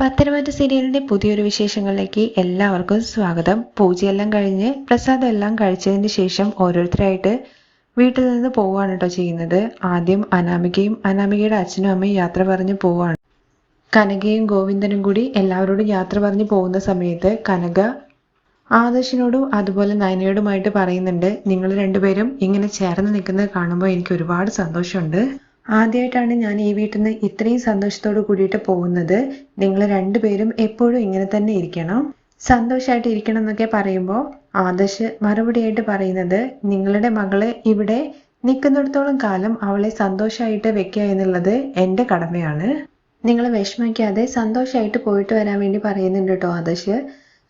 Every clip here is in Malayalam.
പത്തനംതിട്ട സീരിയലിന്റെ പുതിയൊരു വിശേഷങ്ങളിലേക്ക് എല്ലാവർക്കും സ്വാഗതം. പൂജയെല്ലാം കഴിഞ്ഞ് പ്രസാദം എല്ലാം കഴിച്ചതിന് ശേഷം ഓരോരുത്തരായിട്ട് വീട്ടിൽ നിന്ന് പോവുകയാണ് കേട്ടോ ചെയ്യുന്നത്. ആദ്യം അനാമികയും അനാമികയുടെ അച്ഛനും അമ്മയും യാത്ര പറഞ്ഞ് പോവുകയാണ്. കനകയും ഗോവിന്ദനും കൂടി എല്ലാവരോടും യാത്ര പറഞ്ഞ് പോകുന്ന സമയത്ത് കനക ആദർശിനോടും അതുപോലെ നയനയോടുമായിട്ട് പറയുന്നുണ്ട് നിങ്ങൾ രണ്ടുപേരും ഇങ്ങനെ ചേർന്ന് നിൽക്കുന്നത് കാണുമ്പോൾ എനിക്ക് ഒരുപാട് സന്തോഷമുണ്ട്. ആദ്യമായിട്ടാണ് ഞാൻ ഈ വീട്ടിൽ നിന്ന് ഇത്രയും സന്തോഷത്തോട് കൂടിയിട്ട് പോകുന്നത്. നിങ്ങൾ രണ്ടുപേരും എപ്പോഴും ഇങ്ങനെ തന്നെ ഇരിക്കണം. സന്തോഷമായിട്ട് ഇരിക്കണം എന്നൊക്കെ പറയുമ്പോൾ ആദർശ് മറുപടിയായിട്ട് പറയുന്നത് നിങ്ങളുടെ മകളെ ഇവിടെ നിൽക്കുന്നിടത്തോളം കാലം അവളെ സന്തോഷമായിട്ട് വെക്കുക എന്നുള്ളത് എന്റെ കടമയാണ്. നിങ്ങൾ വിഷമിക്കാതെ സന്തോഷമായിട്ട് പോയിട്ട് വരാൻ വേണ്ടി പറയുന്നുണ്ട് കേട്ടോ ആദർശ്.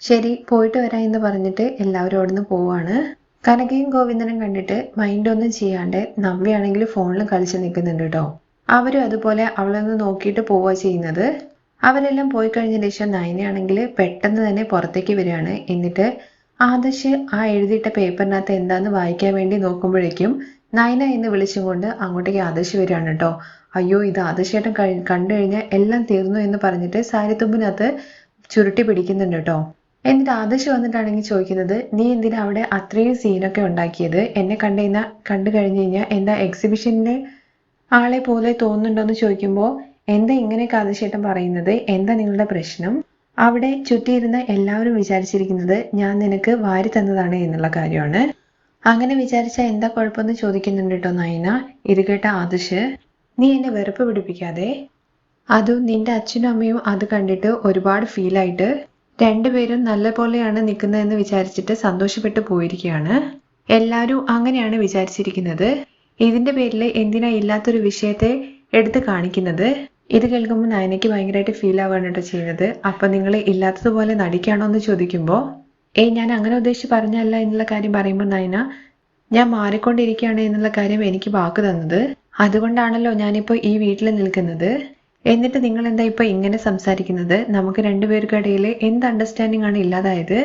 ശരി പോയിട്ട് വരാം എന്ന് പറഞ്ഞിട്ട് എല്ലാവരും അവിടുന്ന് പോവാണ്. കനകയും ഗോവിന്ദനും കണ്ടിട്ട് മൈൻഡ് ഒന്നും ചെയ്യാണ്ട് നവ്യാണെങ്കിൽ ഫോണിൽ കളിച്ച് നിൽക്കുന്നുണ്ട് കേട്ടോ അവരും അതുപോലെ അവളൊന്ന് നോക്കിയിട്ട് പോവുക ചെയ്യുന്നത്. അവരെല്ലാം പോയി കഴിഞ്ഞ ശേഷം നയനയാണെങ്കിൽ പെട്ടെന്ന് തന്നെ പുറത്തേക്ക് വരികയാണ്. എന്നിട്ട് ആദർശ് ആ എഴുതിയിട്ട പേപ്പറിനകത്ത് എന്താന്ന് വായിക്കാൻ വേണ്ടി നോക്കുമ്പോഴേക്കും നയന എന്ന് വിളിച്ചും കൊണ്ട് അങ്ങോട്ടേക്ക് ആദർശ് വരികയാണ് കേട്ടോ അയ്യോ ഇത് ആദർശേട്ടൻ കഴി കണ്ടു കഴിഞ്ഞാൽ എല്ലാം തീർന്നു എന്ന് പറഞ്ഞിട്ട് സാരിത്തുമ്പിനകത്ത് ചുരുട്ടി പിടിക്കുന്നുണ്ട് കേട്ടോ എന്നിട്ട് ആദർശ് വന്നിട്ടാണെങ്കിൽ ചോദിക്കുന്നത് നീ എന്തിനാ അവിടെ അത്രയും സീനൊക്കെ ഉണ്ടാക്കിയത്? എന്നെ കണ്ടു കഴിഞ്ഞാൽ കണ്ടു കഴിഞ്ഞു കഴിഞ്ഞാൽ എന്താ എക്സിബിഷനിലെ ആളെ പോലെ തോന്നുന്നുണ്ടോന്ന് ചോദിക്കുമ്പോൾ എന്താ ഇങ്ങനെ ആദർശേട്ടൻ പറയുന്നത്? എന്താ നിങ്ങളുടെ പ്രശ്നം? അവിടെ ചുറ്റിയിരുന്ന എല്ലാവരും വിചാരിച്ചിരിക്കുന്നത് ഞാൻ നിനക്ക് വാരി തന്നതാണ് എന്നുള്ള കാര്യമാണ്. അങ്ങനെ വിചാരിച്ചാൽ എന്താ കുഴപ്പമെന്ന് ചോദിക്കുന്നുണ്ട് കേട്ടോ നയന. ഇത് കേട്ട ആദർശ് നീ എന്നെ വെറുപ്പ് പിടിപ്പിക്കാതെ? അതും നിന്റെ അച്ഛനും അമ്മയും അത് കണ്ടിട്ട് ഒരുപാട് ഫീലായിട്ട് രണ്ടുപേരും നല്ലപോലെയാണ് നിൽക്കുന്നതെന്ന് വിചാരിച്ചിട്ട് സന്തോഷപ്പെട്ടു പോയിരിക്കുകയാണ്. എല്ലാവരും അങ്ങനെയാണ് വിചാരിച്ചിരിക്കുന്നത്. ഇതിന്റെ പേരിൽ എന്തിനാ ഇല്ലാത്തൊരു വിഷയത്തെ എടുത്ത് കാണിക്കുന്നത്? ഇത് കേൾക്കുമ്പോൾ നയനയ്ക്ക് ഭയങ്കരമായിട്ട് ഫീൽ ആവുകയാണ് കേട്ടോ ചെയ്യുന്നത്. അപ്പൊ നിങ്ങൾ ഇല്ലാത്തതുപോലെ നടിക്കാണോ എന്ന് ചോദിക്കുമ്പോൾ ഏയ് ഞാൻ അങ്ങനെ ഉദ്ദേശിച്ച് പറഞ്ഞല്ല എന്നുള്ള കാര്യം പറയുമ്പോൾ നയന ഞാൻ മാറിക്കൊണ്ടിരിക്കുകയാണ് എന്നുള്ള കാര്യം എനിക്ക് വാക്ക് തന്നത്. അതുകൊണ്ടാണല്ലോ ഞാനിപ്പോൾ ഈ വീട്ടിൽ നിൽക്കുന്നത്. എന്നിട്ട് നിങ്ങൾ എന്താ ഇപ്പൊ ഇങ്ങനെ സംസാരിക്കുന്നത്? നമുക്ക് രണ്ടുപേർക്കിടയിൽ എന്ത് അണ്ടർസ്റ്റാൻഡിംഗ് ആണ് ഇല്ലാതായത്?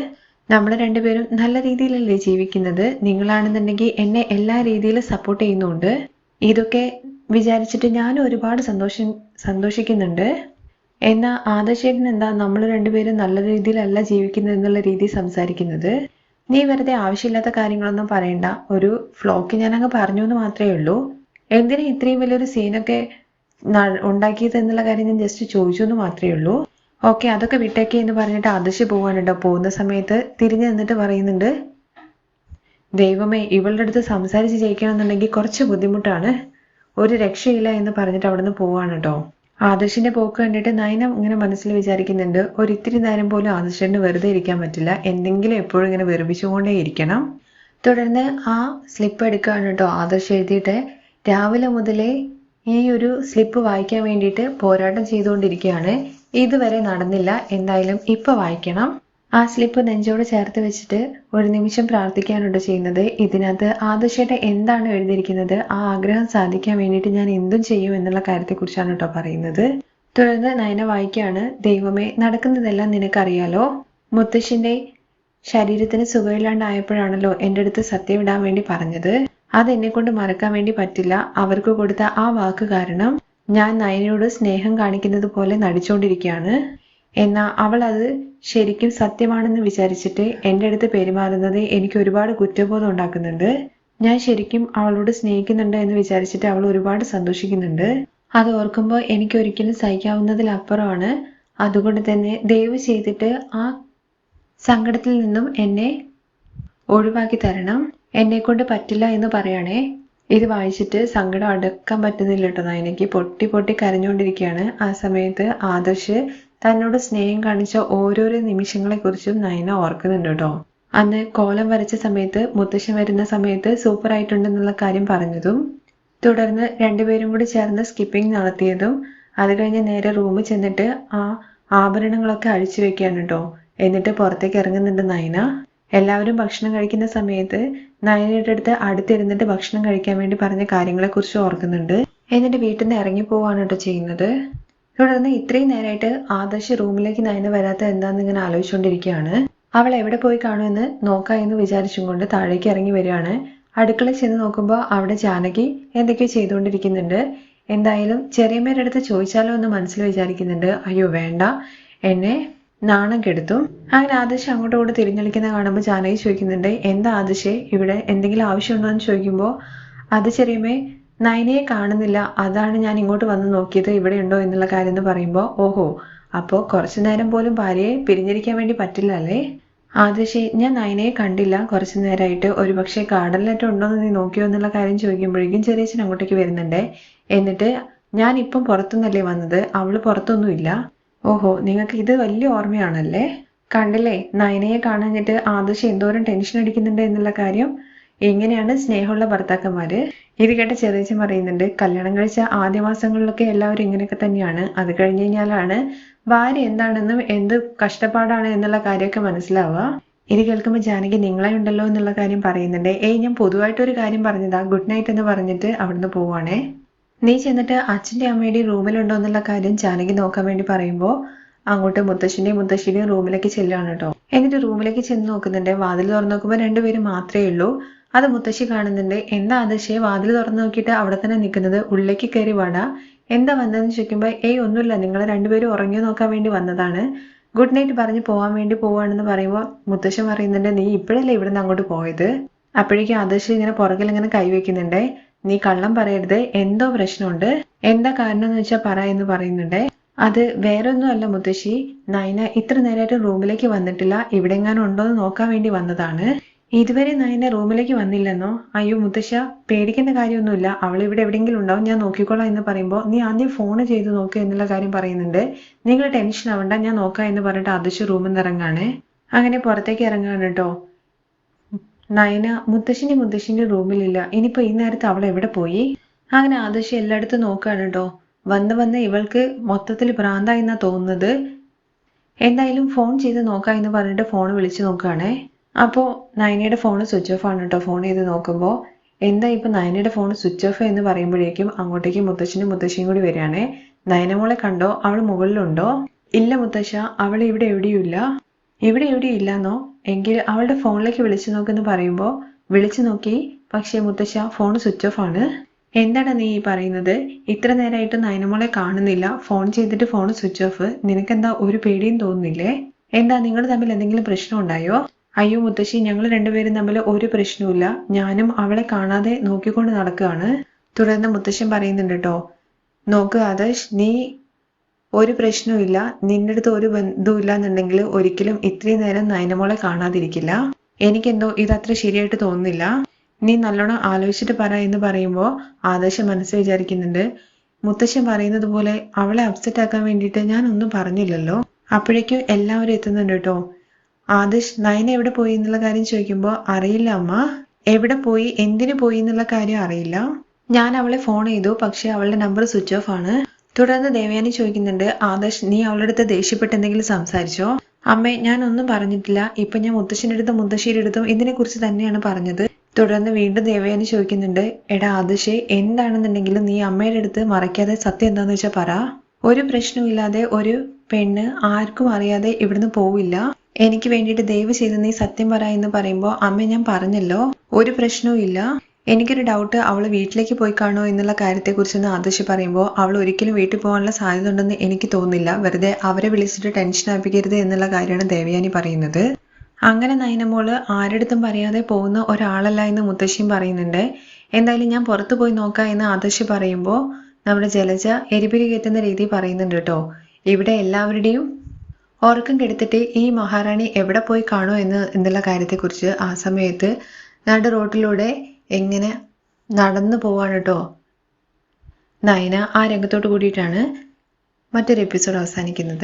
നമ്മൾ രണ്ടുപേരും നല്ല രീതിയിലല്ലേ ജീവിക്കുന്നത്? നിങ്ങളാണെന്നുണ്ടെങ്കിൽ എന്നെ എല്ലാ രീതിയിലും സപ്പോർട്ട് ചെയ്യുന്നുണ്ട്. ഇതൊക്കെ വിചാരിച്ചിട്ട് ഞാനും ഒരുപാട് സന്തോഷം സന്തോഷിക്കുന്നുണ്ട്. എന്നാ ആദർശേട്ടൻ എന്താ നമ്മൾ രണ്ടുപേരും നല്ല രീതിയിലല്ല ജീവിക്കുന്നത് എന്നുള്ള രീതി സംസാരിക്കുന്നത്? നീ വെറുതെ ആവശ്യമില്ലാത്ത കാര്യങ്ങളൊന്നും പറയണ്ട. ഒരു ഫ്ലോക്ക് ഞാൻ അങ്ങ് പറഞ്ഞു എന്ന് മാത്രമേ ഉള്ളൂ. എന്തിനാ ഇത്രയും വലിയൊരു സീനൊക്കെ ഉണ്ടാക്കിയത് എന്നുള്ള കാര്യം ഞാൻ ജസ്റ്റ് ചോദിച്ചു എന്ന് മാത്രമേ ഉള്ളൂ. ഓക്കെ അതൊക്കെ വിട്ടേക്കേ എന്ന് പറഞ്ഞിട്ട് അതിശ് പോവാനുണ്ടോ പോകുന്ന സമയത്ത് തിരിഞ്ഞു നിന്നിട്ട് പറയുന്നുണ്ട് ദൈവമേ ഇവളുടെ അടുത്ത് സംസാരിച്ച് ജയിക്കണമെന്നുണ്ടെങ്കിൽ കുറച്ച് ബുദ്ധിമുട്ടാണ്. ഒരു രക്ഷയില്ല എന്ന് പറഞ്ഞിട്ട് അവിടുന്ന് പോവാണ് കേട്ടോ ആദർശിന്റെ പോക്ക് കണ്ടിട്ട് നയന ഇങ്ങനെ മനസ്സിൽ വിചാരിക്കുന്നുണ്ട് ഒരിത്തിരി നേരം പോലും ആദർശന് വെറുതെ ഇരിക്കാൻ പറ്റില്ല. എന്തെങ്കിലും എപ്പോഴും ഇങ്ങനെ വെറുപ്പിച്ചുകൊണ്ടേ ഇരിക്കണം. തുടർന്ന് ആ സ്ലിപ്പ് എടുക്കുകയാണ് കേട്ടോ ആദർശ് എഴുതിയിട്ട് രാവിലെ മുതലേ ഈ ഒരു സ്ലിപ്പ് വായിക്കാൻ വേണ്ടിയിട്ട് പോരാട്ടം ചെയ്തുകൊണ്ടിരിക്കുകയാണ്. ഇതുവരെ നടന്നില്ല. എന്തായാലും ഇപ്പൊ വായിക്കണം. ആ സ്ലിപ്പ് നെഞ്ചോട് ചേർത്ത് വെച്ചിട്ട് ഒരു നിമിഷം പ്രാർത്ഥിക്കാനുണ്ട് ചെയ്യുന്നത്. ഇതിനകത്ത് ആദർശയുടെ എന്താണ് എഴുതിയിരിക്കുന്നത്? ആ ആഗ്രഹം സാധിക്കാൻ വേണ്ടിയിട്ട് ഞാൻ എന്തും ചെയ്യും എന്നുള്ള കാര്യത്തെക്കുറിച്ചാണ് കേട്ടോ പറയുന്നത്. തുടർന്ന് നയന വായിക്കുകയാണ്. ദൈവമേ നടക്കുന്നതെല്ലാം നിനക്കറിയാലോ? മുത്തശ്ശിന്റെ ശരീരത്തിന് സുഖമില്ലാണ്ടായപ്പോഴാണല്ലോ എന്റെ അടുത്ത് സത്യം ഇടാൻ വേണ്ടി പറഞ്ഞത്. അതെന്നെ കൊണ്ട് മറക്കാൻ വേണ്ടി പറ്റില്ല. അവർക്ക് കൊടുത്ത ആ വാക്ക് കാരണം ഞാൻ നയനയോട് സ്നേഹം കാണിക്കുന്നത് പോലെ നടിച്ചുകൊണ്ടിരിക്കുകയാണ് എന്നാൽ അവൾ അത് ശരിക്കും സത്യമാണെന്ന് വിചാരിച്ചിട്ട് എന്റെ അടുത്ത് പെരുമാറുന്നത് എനിക്ക് ഒരുപാട് കുറ്റബോധം ഉണ്ടാക്കുന്നുണ്ട്. ഞാൻ ശരിക്കും അവളോട് സ്നേഹിക്കുന്നുണ്ട് എന്ന് വിചാരിച്ചിട്ട് അവൾ ഒരുപാട് സന്തോഷിക്കുന്നുണ്ട്. അത് ഓർക്കുമ്പോൾ എനിക്ക് ഒരിക്കലും സഹിക്കാവുന്നതിലപ്പുറമാണ്. അതുകൊണ്ട് തന്നെ ദയവ് ചെയ്തിട്ട് ആ സങ്കടത്തിൽ നിന്നും എന്നെ ഒഴിവാക്കി തരണം. എന്നെ കൊണ്ട് പറ്റില്ല എന്ന് പറയണേ. ഇത് വായിച്ചിട്ട് സങ്കടം അടക്കാൻ പറ്റുന്നില്ല കേട്ടോ എനിക്ക് പൊട്ടി പൊട്ടി കരഞ്ഞുകൊണ്ടിരിക്കുകയാണ്. ആ സമയത്ത് ആദർശ് തന്നോട് സ്നേഹം കാണിച്ച ഓരോരോ നിമിഷങ്ങളെ കുറിച്ചും നയന ഓർക്കുന്നുണ്ട് കേട്ടോ. അന്ന് കോലം വരച്ച സമയത്ത് മുത്തശ്ശൻ വരുന്ന സമയത്ത് സൂപ്പർ ആയിട്ടുണ്ടെന്നുള്ള കാര്യം പറഞ്ഞതും തുടർന്ന് രണ്ടുപേരും കൂടി ചേർന്ന് സ്കിപ്പിംഗ് നടത്തിയതും അത് കഴിഞ്ഞ് നേരെ റൂമിൽ ചെന്നിട്ട് ആ ആഭരണങ്ങളൊക്കെ അഴിച്ചു വെക്കുകയാണ് കേട്ടോ. എന്നിട്ട് പുറത്തേക്ക് ഇറങ്ങുന്നുണ്ട് നയന. എല്ലാവരും ഭക്ഷണം കഴിക്കുന്ന സമയത്ത് നയനയുടെ അടുത്ത് അടുത്തിരുന്നിട്ട് ഭക്ഷണം കഴിക്കാൻ വേണ്ടി പറഞ്ഞ കാര്യങ്ങളെക്കുറിച്ച് ഓർക്കുന്നുണ്ട്. എന്നിട്ട് വീട്ടിൽ നിന്ന് ഇറങ്ങി പോവാണ് കേട്ടോ ചെയ്യുന്നത്. തുടർന്ന് ഇത്രയും നേരമായിട്ട് ആദർശ് റൂമിലേക്ക് നയന വരാത്ത എന്താന്ന് ഇങ്ങനെ ആലോചിച്ചുകൊണ്ടിരിക്കുകയാണ്. അവൾ എവിടെ പോയി കാണുമെന്ന് നോക്കാം എന്ന് വിചാരിച്ചും കൊണ്ട് താഴേക്ക് ഇറങ്ങി വരികയാണ്. അടുക്കള ചെന്ന് നോക്കുമ്പോൾ അവിടെ ജാനകി എന്തൊക്കെയോ ചെയ്തുകൊണ്ടിരിക്കുന്നുണ്ട്. എന്തായാലും ചെറിയമ്മയുടെ അടുത്ത് ചോദിച്ചാലോ എന്ന് മനസ്സിൽ വിചാരിക്കുന്നുണ്ട്. അയ്യോ വേണ്ട. എന്നെ നാണം കെടുത്തും. അങ്ങനെ ആദിശ അങ്ങോട്ടും ഇങ്ങോട്ട് തിരിഞ്ഞളിക്കുന്ന കാണുമ്പോൾ ജാനകി ചോദിക്കുന്നുണ്ട് എന്താ ആദർശേ ഇവിടെ എന്തെങ്കിലും ആവശ്യമുണ്ടോ എന്ന് ചോദിക്കുമ്പോൾ അത് ചെറിയമേ നയനയെ കാണുന്നില്ല. അതാണ് ഞാൻ ഇങ്ങോട്ട് വന്ന് നോക്കിയത്. ഇവിടെ ഉണ്ടോ എന്നുള്ള കാര്യം എന്ന് പറയുമ്പോൾ ഓഹോ അപ്പോൾ കുറച്ചു നേരം പോലും ഭാര്യയെ പിരിഞ്ഞിരിക്കാൻ വേണ്ടി പറ്റില്ല അല്ലേ? ആദർശി ഞാൻ നയനയെ കണ്ടില്ല. കുറച്ചു നേരമായിട്ട് ഒരു പക്ഷേ കാടലിലേറ്റം ഉണ്ടോയെന്ന് നീ നോക്കിയോ എന്നുള്ള കാര്യം ചോദിക്കുമ്പോഴേക്കും ചെറിയച്ഛൻ അങ്ങോട്ടേക്ക് വരുന്നുണ്ട്. എന്നിട്ട് ഞാൻ ഇപ്പം പുറത്തുനിന്നല്ലേ വന്നത്? അവൾ പുറത്തൊന്നുമില്ല. ഓഹോ നിങ്ങൾക്ക് ഇത് വലിയ ഓർമ്മയാണല്ലേ? കണ്ടില്ലേ നയനയെ കാണാഞ്ഞിട്ട് ആദർശ് എന്തോരം ടെൻഷൻ അടിക്കുന്നുണ്ട് എന്നുള്ള കാര്യം? എങ്ങനെയാണ് സ്നേഹമുള്ള ഭർത്താക്കന്മാര്? ഇത് കേട്ട ചെറിയ പറയുന്നുണ്ട് കല്യാണം കഴിച്ച ആദ്യ മാസങ്ങളിലൊക്കെ എല്ലാവരും ഇങ്ങനെയൊക്കെ തന്നെയാണ്. അത് കഴിഞ്ഞ് കഴിഞ്ഞാലാണ് ഭാര്യ എന്താണെന്നും എന്ത് കഷ്ടപ്പാടാണ് എന്നുള്ള കാര്യമൊക്കെ മനസ്സിലാവുക. ഇത് കേൾക്കുമ്പോൾ ജാനകി നിങ്ങളെ ഉണ്ടല്ലോ എന്നുള്ള കാര്യം പറയുന്നുണ്ട്. ഏയ് ഞാൻ പൊതുവായിട്ടൊരു കാര്യം പറഞ്ഞതാ. ഗുഡ് നൈറ്റ് എന്ന് പറഞ്ഞിട്ട് അവിടുന്ന് പോവാണേ നീ ചെന്നിട്ട് അച്ഛന്റെ അമ്മയുടെയും റൂമിലുണ്ടോ എന്നുള്ള കാര്യം ജാനകി നോക്കാൻ വേണ്ടി പറയുമ്പോൾ അങ്ങോട്ട് മുത്തശ്ശിന്റെയും മുത്തശ്ശിയുടെയും റൂമിലേക്ക് ചെല്ലുകയാണ് കേട്ടോ. എന്നിട്ട് റൂമിലേക്ക് ചെന്ന് നോക്കുന്നുണ്ട്. വാതിൽ തുറന്നു നോക്കുമ്പോൾ രണ്ടുപേരും മാത്രമേ ഉള്ളൂ. അത് മുത്തശ്ശി കാണുന്നുണ്ട്. എന്താ ആദർശയെ വാതിൽ തുറന്നു നോക്കിയിട്ട് അവിടെ തന്നെ നിൽക്കുന്നത് ഉള്ളിലേക്ക് കയറി വാടാ. എന്താ വന്നതെന്ന് ചോദിക്കുമ്പോൾ ഏയ് ഒന്നുമില്ല. നിങ്ങൾ രണ്ടുപേരും ഉറങ്ങി നോക്കാൻ വേണ്ടി വന്നതാണ്. ഗുഡ് നൈറ്റ് പറഞ്ഞ് പോകാൻ വേണ്ടി പോവാണെന്ന് പറയുമ്പോൾ മുത്തശ്ശൻ പറയുന്നുണ്ട് നീ ഇപ്പോഴല്ലേ ഇവിടുന്ന് അങ്ങോട്ട് പോയത്? അപ്പോഴേക്കും ആദർശ് ഇങ്ങനെ പുറകിൽ ഇങ്ങനെ കൈവയ്ക്കുന്നുണ്ട് നീ കള്ളം പറയരുത്. എന്തോ പ്രശ്നമുണ്ട്. എന്താ കാരണം എന്ന് വെച്ചാൽ പറ എന്ന് പറയുന്നുണ്ട്. അത് വേറൊന്നുമല്ല മുത്തശ്ശി. നയന ഇത്ര നേരമായിട്ട് റൂമിലേക്ക് വന്നിട്ടില്ല. ഇവിടെ എങ്ങാനും ഉണ്ടോ എന്ന് നോക്കാൻ വേണ്ടി വന്നതാണ്. ഇതുവരെ നയന റൂമിലേക്ക് വന്നില്ലെന്നോ? അയ്യോ മുത്തശ്ശ പേടിക്കേണ്ട കാര്യമൊന്നുമില്ല. അവൾ ഇവിടെ എവിടെയെങ്കിലും ഉണ്ടാവും. ഞാൻ നോക്കിക്കോളാം എന്ന് പറയുമ്പോൾ നീ ആദ്യം ഫോൺ ചെയ്ത് നോക്കുക എന്നുള്ള കാര്യം പറയുന്നുണ്ട്. നിങ്ങൾ ടെൻഷൻ ആവണ്ട. ഞാൻ നോക്കാം എന്ന് പറഞ്ഞിട്ട് ആദർശ് റൂമിൽ നിന്ന് ഇറങ്ങാണ്. അങ്ങനെ പുറത്തേക്ക് ഇറങ്ങാണ് കേട്ടോ. നയന മുത്തശ്ശിന്റെ മുത്തശ്ശിന്റെ റൂമിലില്ല. ഇനിയിപ്പോ ഈ നേരത്ത് അവൾ എവിടെ പോയി? അങ്ങനെ ആദർശി എല്ലായിടത്തും നോക്കുകയാണ് കേട്ടോ വന്ന് വന്ന് ഇവൾക്ക് മൊത്തത്തിൽ ഭ്രാന്തായി എന്നാ തോന്നുന്നത്. എന്തായാലും ഫോൺ ചെയ്ത് നോക്കാം എന്ന് പറഞ്ഞിട്ട് ഫോൺ വിളിച്ചു നോക്കുകയാണേ അപ്പോൾ നയനയുടെ ഫോൺ സ്വിച്ച് ഓഫ് ആണ് കേട്ടോ ഫോൺ ചെയ്ത് നോക്കുമ്പോൾ എന്താ ഇപ്പൊ നയനയുടെ ഫോൺ സ്വിച്ച് ഓഫ് എന്ന് പറയുമ്പോഴേക്കും അങ്ങോട്ടേക്ക് മുത്തശ്ശനും മുത്തശ്ശിയും കൂടി വരികയാണേ. നയനമോളെ കണ്ടോ? അവൾ മുകളിലുണ്ടോ? ഇല്ല മുത്തശ്ശ അവൾ ഇവിടെ എവിടെയും ഇല്ല ഇവിടെ എവിടെയും ഇല്ലാന്നോ? എങ്കിൽ അവളുടെ ഫോണിലേക്ക് വിളിച്ചു നോക്കെന്ന് പറയുമ്പോൾ വിളിച്ചു നോക്കി പക്ഷേ മുത്തശ്ശ ഫോൺ സ്വിച്ച് ഓഫ് ആണ്. എന്താണ് നീ ഈ പറയുന്നത്? ഇത്ര നേരമായിട്ട് നയനമോളെ കാണുന്നില്ല. ഫോൺ ചെയ്തിട്ട് ഫോൺ സ്വിച്ച് ഓഫ്. നിനക്കെന്താ ഒരു പേടിയും തോന്നുന്നില്ലേ? എന്താ നിങ്ങൾ തമ്മിൽ എന്തെങ്കിലും പ്രശ്നം ഉണ്ടായോ? അയ്യോ മുത്തശ്ശി ഞങ്ങൾ രണ്ടുപേരും തമ്മിൽ ഒരു പ്രശ്നവുമില്ല ഞാനും അവളെ കാണാതെ നോക്കിക്കൊണ്ട് നടക്കുകയാണ്. തുടർന്ന് മുത്തശ്ശൻ പറയുന്നുണ്ട് കേട്ടോ നോക്ക് ആദർശ് നീ ഒരു പ്രശ്നവുമില്ല നിന്റെ അടുത്ത് ഒരു ബന്ധവും ഇല്ല എന്നുണ്ടെങ്കിൽ ഒരിക്കലും ഇത്രയും നേരം നയനമോളെ കാണാതിരിക്കില്ല. എനിക്കെന്തോ ഇതത്ര ശരിയായിട്ട് തോന്നുന്നില്ല. നീ നല്ലോണം ആലോചിച്ചിട്ട് പറ എന്ന് പറയുമ്പോൾ ആദർശം മനസ്സ് വിചാരിക്കുന്നുണ്ട്. മുത്തശ്ശൻ പറയുന്നത് പോലെ അവളെ അപ്സെറ്റ് ആക്കാൻ വേണ്ടിയിട്ട് ഞാൻ ഒന്നും പറഞ്ഞില്ലല്ലോ. അപ്പോഴേക്കും എല്ലാവരും എത്തുന്നുണ്ട് കേട്ടോ. ആദർശ് നയന എവിടെ പോയി എന്നുള്ള കാര്യം ചോദിക്കുമ്പോൾ അറിയില്ല അമ്മ. എവിടെ പോയി? എന്തിനു പോയി എന്നുള്ള കാര്യം അറിയില്ല. ഞാൻ അവളെ ഫോൺ ചെയ്തു. പക്ഷെ അവളുടെ നമ്പർ സ്വിച്ച് ഓഫ് ആണ്. തുടർന്ന് ദേവയാനി ചോദിക്കുന്നുണ്ട് ആദർശ് നീ അവളുടെ അടുത്ത് ദേഷ്യപ്പെട്ട് എന്തെങ്കിലും സംസാരിച്ചോ? അമ്മേ ഞാൻ ഒന്നും പറഞ്ഞിട്ടില്ല. ഇപ്പൊ ഞാൻ മുത്തശ്ശിന്റെ അടുത്തും മുത്തശ്ശിയുടെ അടുത്തും ഇതിനെ കുറിച്ച് തന്നെയാണ് പറഞ്ഞത്. തുടർന്ന് വീണ്ടും ദേവയാനി ചോദിക്കുന്നുണ്ട് എടാ ആദർശേ എന്താണെന്നുണ്ടെങ്കിലും നീ അമ്മയുടെ അടുത്ത് മറയ്ക്കാതെ സത്യം എന്താന്ന് വെച്ചാൽ പറ. ഒരു പ്രശ്നമില്ലാതെ ഒരു പെണ്ണ് ആർക്കും അറിയാതെ ഇവിടുന്ന് പോവില്ല. എനിക്ക് വേണ്ടിയിട്ട് ദയവ് ചെയ്ത് നീ സത്യം പറ എന്ന് പറയുമ്പോൾ അമ്മ ഞാൻ പറഞ്ഞല്ലോ. ഒരു പ്രശ്നവും ഇല്ല എനിക്കൊരു ഡൗട്ട് അവൾ വീട്ടിലേക്ക് പോയി കാണുമോ എന്നുള്ള കാര്യത്തെക്കുറിച്ചൊന്ന് ആദർശ് പറയുമ്പോൾ അവൾ ഒരിക്കലും വീട്ടിൽ പോകാനുള്ള സാധ്യത ഉണ്ടെന്ന് എനിക്ക് തോന്നുന്നില്ല. വെറുതെ അവരെ വിളിച്ചിട്ട് ടെൻഷൻ ആപ്പിക്കരുത് എന്നുള്ള കാര്യമാണ് ദേവയാനി പറയുന്നത്. അങ്ങനെ നയനമോൾ ആരടുത്തും പറയാതെ പോകുന്ന ഒരാളല്ല എന്ന് മുത്തശ്ശിയും പറയുന്നുണ്ട്. എന്തായാലും ഞാൻ പുറത്തു പോയി നോക്കാം എന്ന് ആദർശ് പറയുമ്പോൾ നമ്മുടെ ജലജ എരിപിരി കയറ്റുന്ന രീതി പറയുന്നുണ്ട് കേട്ടോ. ഇവിടെ എല്ലാവരുടെയും ഉറക്കം കെടുത്തിട്ട് ഈ മഹാറാണി എവിടെ പോയി കാണുമോ എന്ന് എന്നുള്ള കാര്യത്തെക്കുറിച്ച് ആ സമയത്ത് നട റോട്ടിലൂടെ എങ്ങനെ നടന്നു പോവാണ് കേട്ടോ നയന ആ രംഗത്തോട് കൂടിയിട്ടാണ് മറ്റൊരു എപ്പിസോഡ് അവസാനിക്കുന്നത്.